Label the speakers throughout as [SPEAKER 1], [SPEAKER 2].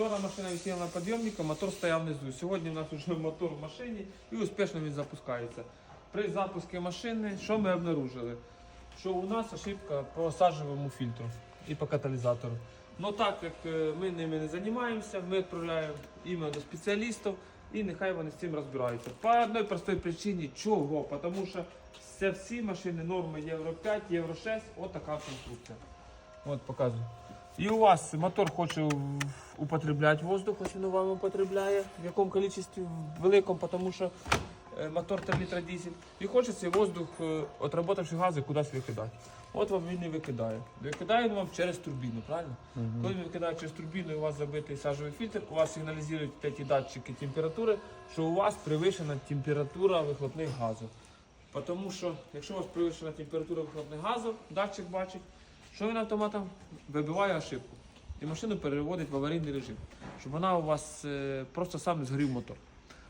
[SPEAKER 1] Вчора машина висіла на підйомнику, мотор стояв внизу. Сьогодні у нас вже мотор в машині і успішно він запускається. При запуску машини, що ми обнаружили? Що у нас ошибка по сажевому фільтру і по каталізатору. Ну так як е, ми ними не займаємося, ми відправляємо іменно до спеціалістів і нехай вони з цим розбираються. По одній простій причині, чого? Тому що це всі машини норми Євро 5, Євро 6, от така конструкція. От показую. І у вас мотор хоче употребляти воздух, ось він вам употребляє, в якому кількості великому, тому що е, мотор 3 літра дизель. І хоче цей воздух, е, отработавши гази, кудись викидати. От вам він і викидає. Викидає він вам через турбіну, правильно? Коли він викидає через турбіну у вас забитий сажовий фільтр, у вас сигналізують ті датчики температури, що у вас перевищена температура вихлопних газів. Тому що, якщо у вас перевищена температура вихлопних газів, датчик бачить, що він автоматом вибиває ошибку. І машину переводить в аварійний режим, щоб вона у вас е, просто сам не згорів мотор.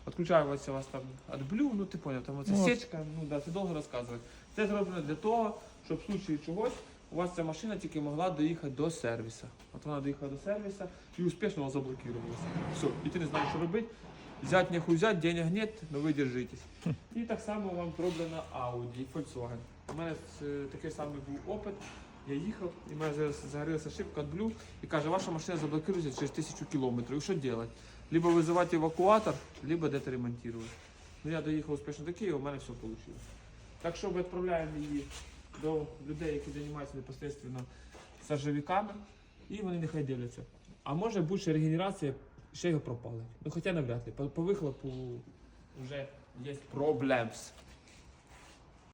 [SPEAKER 1] Відключається у вас там AdBlue, ну ти поняв, там оця
[SPEAKER 2] Ну, от.
[SPEAKER 1] сечка, ну да, це довго розказувати. Це зроблено для того, щоб в случаї чогось у вас ця машина тільки могла доїхати до сервісу. От вона доїхала до сервісу і успішно заблокувалася. Все, і ти не знаєш, що робити. Взять нехуй взять, денег нет, но ви держитесь. І так само вам зроблено Audi Volkswagen. У мене е, такий самий був опит. Я їхав, і в мене загорілася від Blue, і каже, ваша машина заблокується через тисячу кілометрів. Що робити? Либо визивати евакуатор, либо десь ремонтувати. Ну я доїхав успішно до Києва, у мене все вийшло. Так що ми відправляємо її до людей, які займаються непосредственно сажовиками, і вони нехай дивляться. А може ще регенерація, ще його пропалить. Ну хоча навряд ли. По, по вихлопу вже є проблемс.